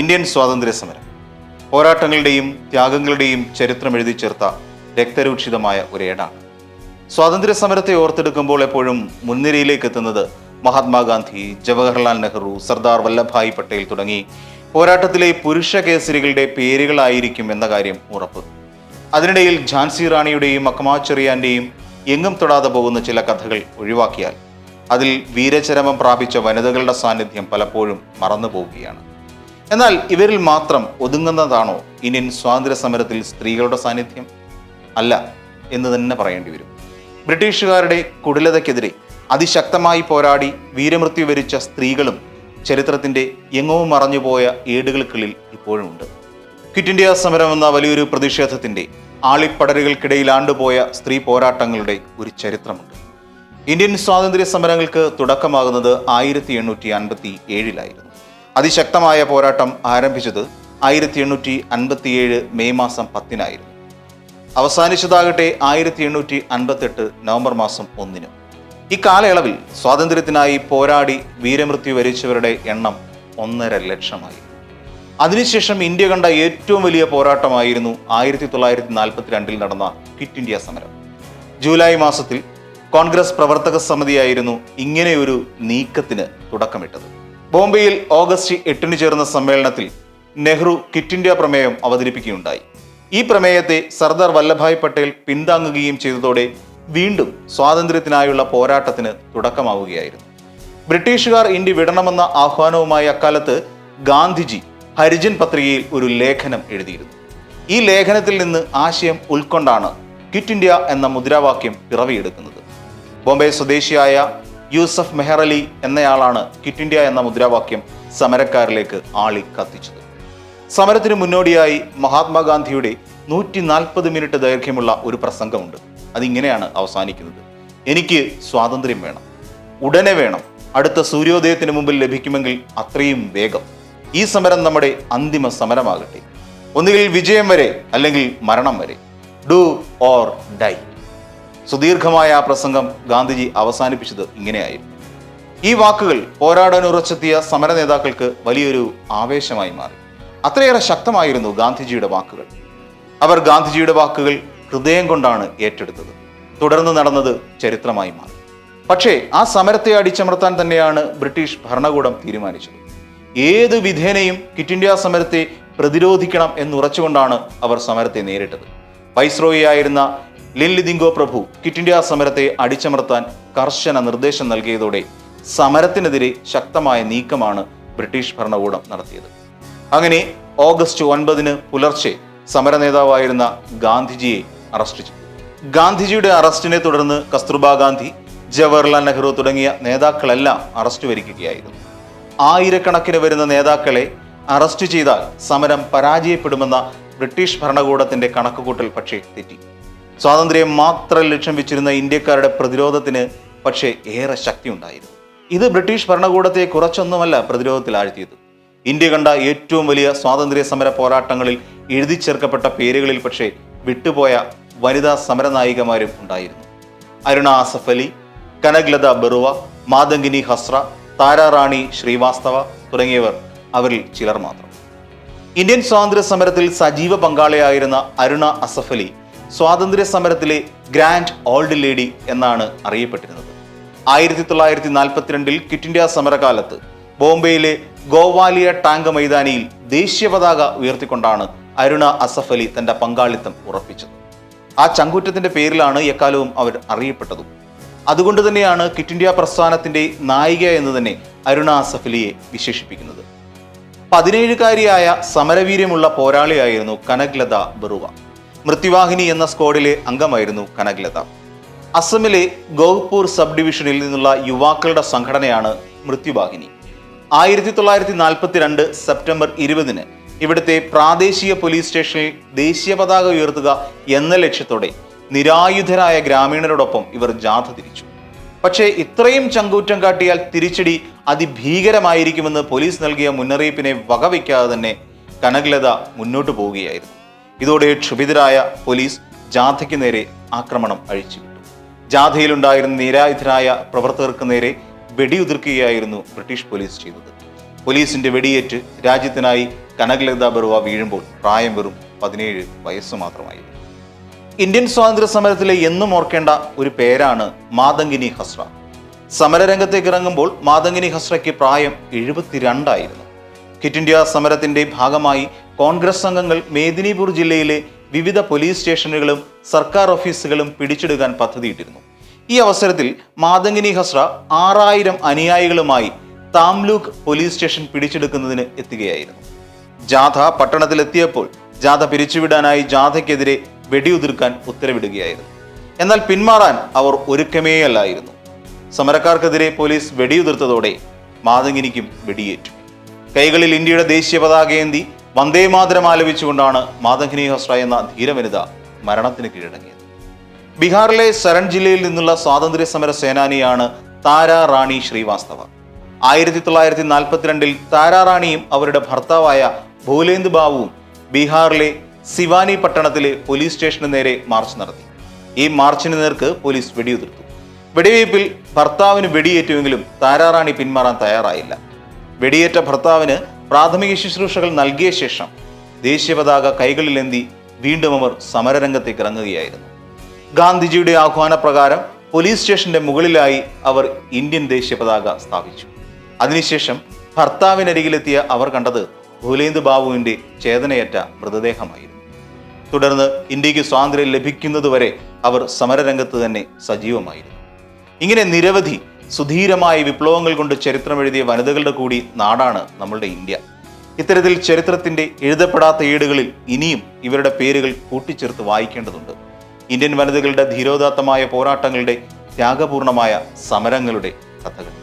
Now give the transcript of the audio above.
Indian സ്വാതന്ത്ര്യ സമരം. പോരാട്ടങ്ങളുടെയും ത്യാഗങ്ങളുടെയും ചരിത്രം എഴുതി ചേർത്ത രക്തരൂക്ഷിതമായ ഒരു ഏടാണ്. സ്വാതന്ത്ര്യ സമരത്തെ ഓർത്തെടുക്കുമ്പോൾ എപ്പോഴും മുൻനിരയിലേക്ക് എത്തുന്നത് മഹാത്മാഗാന്ധി ജവഹർലാൽ നെഹ്റു സർദാർ വല്ലഭായ് പട്ടേൽ തുടങ്ങി പോരാട്ടത്തിലെ പുരുഷ കേസരികളുടെ പേരുകളായിരിക്കും എന്ന കാര്യം ഉറപ്പ്. അതിനിടയിൽ ഝാൻസി റാണിയുടെയും അക്കമാച്ചെറിയാന്റെയും എങ്ങും തൊടാതെ പോകുന്ന ചില കഥകൾ ഒഴിവാക്കിയാൽ അതിൽ വീരചരമം പ്രാപിച്ച വനിതകളുടെ സാന്നിധ്യം പലപ്പോഴും മറന്നു പോവുകയാണ് എന്നാൽ ഇവരിൽ മാത്രം ഒതുങ്ങുന്നതാണോ ഇന്ത്യൻ സ്വാതന്ത്ര്യ സമരത്തിൽ സ്ത്രീകളുടെ സാന്നിധ്യം? അല്ല എന്ന് തന്നെ പറയേണ്ടി വരും. ബ്രിട്ടീഷുകാരുടെ കുടിലതയ്ക്കെതിരെ അതിശക്തമായി പോരാടി വീരമൃത്യു വരിച്ച സ്ത്രീകളും ചരിത്രത്തിന്റെ എങ്ങോ മറഞ്ഞുപോയ ഏടുകൾക്കുള്ളിൽ ഇപ്പോഴും ഉണ്ട് ക്വിറ്റ് ഇന്ത്യ സമരം എന്ന വലിയൊരു പ്രതിഷേധത്തിന്റെ ആളിപ്പടരുകൾക്കിടയിൽ ആണ്ടുപോയ സ്ത്രീ പോരാട്ടങ്ങളുടെ ഒരു ചരിത്രമുണ്ട്. ഇന്ത്യൻ സ്വാതന്ത്ര്യ സമരങ്ങൾക്ക് തുടക്കമാകുന്നത് ആയിരത്തി എണ്ണൂറ്റി അൻപത്തി ഏഴിലായിരുന്നു. അതിശക്തമായ പോരാട്ടം ആരംഭിച്ചത് ആയിരത്തി എണ്ണൂറ്റി അൻപത്തിയേഴ് മെയ് മാസം പത്തിനായിരുന്നു. അവസാനിച്ചതാകട്ടെ ആയിരത്തി എണ്ണൂറ്റി അൻപത്തെട്ട് നവംബർ മാസം ഒന്നിന്. ഈ കാലയളവിൽ സ്വാതന്ത്ര്യത്തിനായി പോരാടി വീരമൃത്യു വരിച്ചവരുടെ എണ്ണം ഒന്നര ലക്ഷമായി. അതിനുശേഷം ഇന്ത്യ കണ്ട ഏറ്റവും വലിയ പോരാട്ടമായിരുന്നു ആയിരത്തി തൊള്ളായിരത്തി നാൽപ്പത്തിരണ്ടിൽ നടന്ന ക്വിറ്റ് ഇന്ത്യ സമരം. ജൂലൈ മാസത്തിൽ കോൺഗ്രസ് പ്രവർത്തക സമിതിയായിരുന്നു ഇങ്ങനെയൊരു നീക്കത്തിന് തുടക്കമിട്ടത്. ബോംബെയിൽ ഓഗസ്റ്റ് എട്ടിന് ചേർന്ന സമ്മേളനത്തിൽ നെഹ്റു കിറ്റ് ഇന്ത്യ പ്രമേയം അവതരിപ്പിക്കുകയുണ്ടായി. ഈ പ്രമേയത്തെ സർദാർ വല്ലഭായ് പട്ടേൽ പിന്താങ്ങുകയും ചെയ്തതോടെ വീണ്ടും സ്വാതന്ത്ര്യത്തിനായുള്ള പോരാട്ടത്തിന് തുടക്കമാവുകയായിരുന്നു. ബ്രിട്ടീഷുകാർ ഇന്ത്യ വിടണമെന്ന ആഹ്വാനവുമായി അക്കാലത്ത് ഗാന്ധിജി ഹരിജൻ പത്രികയിൽ ഒരു ലേഖനം എഴുതിയിരുന്നു. ഈ ലേഖനത്തിൽ നിന്ന് ആശയം ഉൾക്കൊണ്ടാണ് കിറ്റ് ഇന്ത്യ എന്ന മുദ്രാവാക്യം പിറവിയെടുക്കുന്നത്. ബോംബെ സ്വദേശിയായ യൂസഫ് മെഹറലി എന്നയാളാണ് ക്വിറ്റ് ഇന്ത്യ എന്ന മുദ്രാവാക്യം സമരക്കാരിലേക്ക് ആളി കത്തിച്ചത്. സമരത്തിന് മുന്നോടിയായി മഹാത്മാഗാന്ധിയുടെ നൂറ്റി നാൽപ്പത് മിനിറ്റ് ദൈർഘ്യമുള്ള ഒരു പ്രസംഗമുണ്ട്. അതിങ്ങനെയാണ് അവസാനിക്കുന്നത്. എനിക്ക് സ്വാതന്ത്ര്യം വേണം. ഉടനെ വേണം. അടുത്ത സൂര്യോദയത്തിന് മുമ്പിൽ ലഭിക്കുമെങ്കിൽ അത്രയും വേഗം. ഈ സമരം നമ്മുടെ അന്തിമ സമരമാകട്ടെ. ഒന്നുകിൽ വിജയം വരെ അല്ലെങ്കിൽ മരണം വരെ. Do or die. സുദീർഘമായ ആ പ്രസംഗം ഗാന്ധിജി അവസാനിപ്പിച്ചത് ഇങ്ങനെയായിരുന്നു. ഈ വാക്കുകൾ പോരാടാൻ ഉറച്ചെത്തിയ സമര നേതാക്കൾക്ക് വലിയൊരു ആവേശമായി മാറി. അത്രയേറെ ശക്തമായിരുന്നു ഗാന്ധിജിയുടെ വാക്കുകൾ. അവർ ഗാന്ധിജിയുടെ വാക്കുകൾ ഹൃദയം കൊണ്ടാണ് ഏറ്റെടുത്തത്. തുടർന്ന് നടന്നത് ചരിത്രമായി മാറി. പക്ഷേ ആ സമരത്തെ അടിച്ചമർത്താൻ തന്നെയാണ് ബ്രിട്ടീഷ് ഭരണകൂടം തീരുമാനിച്ചത്. ഏത് വിധേനയും ക്വിറ്റ് ഇന്ത്യ സമരത്തെ പ്രതിരോധിക്കണം എന്നുറച്ചുകൊണ്ടാണ് അവർ സമരത്തെ നേരിട്ടത്. വൈസ്രോയി ആയിരുന്ന ലിൻലിദിങ്കോ പ്രഭു ക്വിറ്റ് ഇന്ത്യ സമരത്തെ അടിച്ചമർത്താൻ കർശന നിർദ്ദേശം നൽകിയതോടെ സമരത്തിനെതിരെ ശക്തമായ നീക്കമാണ് ബ്രിട്ടീഷ് ഭരണകൂടം നടത്തിയത്. അങ്ങനെ ഓഗസ്റ്റ് ഒൻപതിന് പുലർച്ചെ സമര നേതാവായിരുന്ന ഗാന്ധിജിയെ അറസ്റ്റ് ചെയ്തു. ഗാന്ധിജിയുടെ അറസ്റ്റിനെ തുടർന്ന് കസ്തൂർബ ഗാന്ധി ജവഹർലാൽ നെഹ്റു തുടങ്ങിയ നേതാക്കളെല്ലാം അറസ്റ്റ് വരിക്കുകയായിരുന്നു. ആയിരക്കണക്കിന് വരുന്ന നേതാക്കളെ അറസ്റ്റ് ചെയ്താൽ സമരം പരാജയപ്പെടുമെന്ന ബ്രിട്ടീഷ് ഭരണകൂടത്തിന്റെ കണക്കുകൂട്ടൽ പക്ഷേ തെറ്റി. സ്വാതന്ത്ര്യം മാത്രം ലക്ഷ്യം വെച്ചിരുന്ന ഇന്ത്യക്കാരുടെ പ്രതിരോധത്തിന് പക്ഷേ ഏറെ ശക്തിയുണ്ടായിരുന്നു. ഇത് ബ്രിട്ടീഷ് ഭരണകൂടത്തെ കുറച്ചൊന്നുമല്ല പ്രതിരോധത്തിൽ ആഴ്ത്തിയത് ഇന്ത്യ കണ്ട ഏറ്റവും വലിയ സ്വാതന്ത്ര്യ സമര പോരാട്ടങ്ങളിൽ എഴുതി ചേർക്കപ്പെട്ട പേരുകളിൽ പക്ഷേ വിട്ടുപോയ വനിതാ സമരനായികമാരും ഉണ്ടായിരുന്നു. അരുണ ആസഫ് അലി കനഗ്ലത ബറുവ മാതങ്കിനി ഹസ്ര താരാറാണി ശ്രീവാസ്തവ തുടങ്ങിയവർ അവരിൽ ചിലർ മാത്രം. ഇന്ത്യൻ സ്വാതന്ത്ര്യ സമരത്തിൽ സജീവ പങ്കാളിയായിരുന്ന അരുണ അസഫലി സ്വാതന്ത്ര്യ സമരത്തിലെ ഗ്രാൻഡ് ഓൾഡ് ലേഡി എന്നാണ് അറിയപ്പെട്ടിരുന്നത്. ആയിരത്തി തൊള്ളായിരത്തി നാൽപ്പത്തിരണ്ടിൽ ക്വിറ്റ് ഇന്ത്യ സമരകാലത്ത് ബോംബെയിലെ ഗോവാലിയ ടാങ്ക് മൈതാനിയിൽ ദേശീയ പതാക ഉയർത്തിക്കൊണ്ടാണ് അരുണ അസഫ് അലി തന്റെ പങ്കാളിത്തം ഉറപ്പിച്ചത്. ആ ചങ്കൂറ്റത്തിന്റെ പേരിലാണ് എക്കാലവും അവർ അറിയപ്പെട്ടതും. അതുകൊണ്ട് തന്നെയാണ് ക്വിറ്റ് ഇന്ത്യ പ്രസ്ഥാനത്തിന്റെ നായിക എന്ന് തന്നെ അരുണ അസഫ് അലിയെ വിശേഷിപ്പിക്കുന്നത്. പതിനേഴുകാരിയായ സമരവീര്യമുള്ള പോരാളിയായിരുന്നു കനഗ്ലത ബറുവ. മൃത്യുവാഹിനി എന്ന സ്ക്വാഡിലെ അംഗമായിരുന്നു കനകലത അസമിലെ ഗോഹ്പൂർ സബ് ഡിവിഷനിൽ നിന്നുള്ള യുവാക്കളുടെ സംഘടനയാണ് മൃത്യുവാഹിനി. ആയിരത്തി തൊള്ളായിരത്തി നാൽപ്പത്തിരണ്ട് സെപ്റ്റംബർ ഇരുപതിന് ഇവിടുത്തെ പ്രാദേശിക പോലീസ് സ്റ്റേഷനിൽ ദേശീയ പതാക ഉയർത്തുക എന്ന ലക്ഷ്യത്തോടെ നിരായുധരായ ഗ്രാമീണരോടൊപ്പം ഇവർ ജാഥ തിരിച്ചു. പക്ഷേ ഇത്രയും ചങ്കൂറ്റം കാട്ടിയാൽ തിരിച്ചടി അതിഭീകരമായിരിക്കുമെന്ന് പോലീസ് നൽകിയ മുന്നറിയിപ്പിനെ വകവയ്ക്കാതെ തന്നെ കനകലത മുന്നോട്ടു പോവുകയായിരുന്നു. ഇതോടെ ക്ഷുഭിതരായ പോലീസ് ജാഥയ്ക്ക് നേരെ ആക്രമണം അഴിച്ചുവിട്ടു. ജാഥയിലുണ്ടായിരുന്ന നിരായുധരായ പ്രവർത്തകർക്ക് നേരെ വെടിയുതിർക്കുകയായിരുന്നു ബ്രിട്ടീഷ് പോലീസ് ചെയ്തത്. പോലീസിന്റെ വെടിയേറ്റ് രാജ്യത്തിനായി കനകലത ബറുവ വീഴുമ്പോൾ പ്രായം വെറും പതിനേഴ് വയസ്സ് മാത്രമായിരുന്നു ഇന്ത്യൻ സ്വാതന്ത്ര്യ സമരത്തിലെ എന്നും ഓർക്കേണ്ട ഒരു പേരാണ് മാതങ്കിനി ഹസ്ര. സമരരംഗത്തേക്ക് ഇറങ്ങുമ്പോൾ മാതങ്കിനി ഹസ്രയ്ക്ക് പ്രായം എഴുപത്തിരണ്ടായിരുന്നു. ക്വിറ്റ് ഇന്ത്യ സമരത്തിന്റെ ഭാഗമായി കോൺഗ്രസ് അംഗങ്ങൾ മേദിനിപൂർ ജില്ലയിലെ വിവിധ പോലീസ് സ്റ്റേഷനുകളും സർക്കാർ ഓഫീസുകളും പിടിച്ചെടുക്കാൻ പദ്ധതിയിട്ടിരുന്നു. ഈ അവസരത്തിൽ മാതങ്കിനി ഹസ്ര ആറായിരം അനുയായികളുമായി താംലൂക്ക് പോലീസ് സ്റ്റേഷൻ പിടിച്ചെടുക്കുന്നതിന് എത്തുകയായിരുന്നു. ജാഥ പട്ടണത്തിലെത്തിയപ്പോൾ ജാഥ പിരിച്ചുവിടാനായി ജാഥയ്ക്കെതിരെ വെടിയുതിർക്കാൻ ഉത്തരവിടുകയായിരുന്നു. എന്നാൽ പിന്മാറാൻ അവർ ഒരുക്കമേ അല്ലായിരുന്നു സമരക്കാർക്കെതിരെ പോലീസ് വെടിയുതിർത്തതോടെ മാതങ്കിനിക്കും വെടിയേറ്റു. കൈകളിൽ ഇന്ത്യയുടെ ദേശീയ പതാകയേന്തി വന്ദേമാതരം ആലപിച്ചുകൊണ്ടാണ് മാതംഗിനി ഹസ്ര എന്ന ധീരവനിത മരണത്തിന് കീഴടങ്ങിയത്. ബീഹാറിലെ സരൺ ജില്ലയിൽ നിന്നുള്ള സ്വാതന്ത്ര്യ സമര സേനാനിയാണ് താര റാണി ശ്രീവാസ്തവ. ആയിരത്തി തൊള്ളായിരത്തി നാൽപ്പത്തിരണ്ടിൽ താരാറാണിയും അവരുടെ ഭർത്താവായ ഭൂലേന്ദ് ബാബുവും ബീഹാറിലെ സിവാനി പട്ടണത്തിലെ പോലീസ് സ്റ്റേഷന് നേരെ മാർച്ച് നടത്തി. ഈ മാർച്ചിന് നേർക്ക് പോലീസ് വെടിയുതിർത്തു. വെടിവയ്പിൽ ഭർത്താവിന് വെടിയേറ്റുവെങ്കിലും താരാറാണി പിന്മാറാൻ തയ്യാറായില്ല. വെടിയേറ്റ ഭർത്താവിന് പ്രാഥമിക ശുശ്രൂഷകൾ നൽകിയ ശേഷം ദേശീയ പതാക കൈകളിലേന്തി വീണ്ടും അവർ സമരരംഗത്തേക്ക് ഇറങ്ങുകയായിരുന്നു. ഗാന്ധിജിയുടെ ആഹ്വാനപ്രകാരം പോലീസ് സ്റ്റേഷന്റെ മുകളിലായി അവർ ഇന്ത്യൻ ദേശീയ പതാക സ്ഥാപിച്ചു. അതിനുശേഷം ഭർത്താവിനരികിലെത്തിയ അവർ കണ്ടത് ഭൂലേന്ദ് ബാബുവിന്റെ ചേതനയേറ്റ മൃതദേഹമായിരുന്നു. തുടർന്ന് ഇന്ത്യയ്ക്ക് സ്വാതന്ത്ര്യം ലഭിക്കുന്നതുവരെ അവർ സമരരംഗത്ത് തന്നെ സജീവമായിരുന്നു. ഇങ്ങനെ നിരവധി സുധീരമായ വിപ്ലവങ്ങൾ കൊണ്ട് ചരിത്രം എഴുതിയ വനിതകളുടെ കൂടി നാടാണ് നമ്മളുടെ ഇന്ത്യ. ഇത്തരത്തിൽ ചരിത്രത്തിന്റെ എഴുതപ്പെടാത്ത ഏടുകളിൽ ഇനിയും ഇവരുടെ പേരുകൾ കൂട്ടിച്ചേർത്ത് വായിക്കേണ്ടതുണ്ട്. ഇന്ത്യൻ വനിതകളുടെ ധീരോദാത്തമായ പോരാട്ടങ്ങളുടെ ത്യാഗപൂർണമായ സമരങ്ങളുടെ കഥകൾ.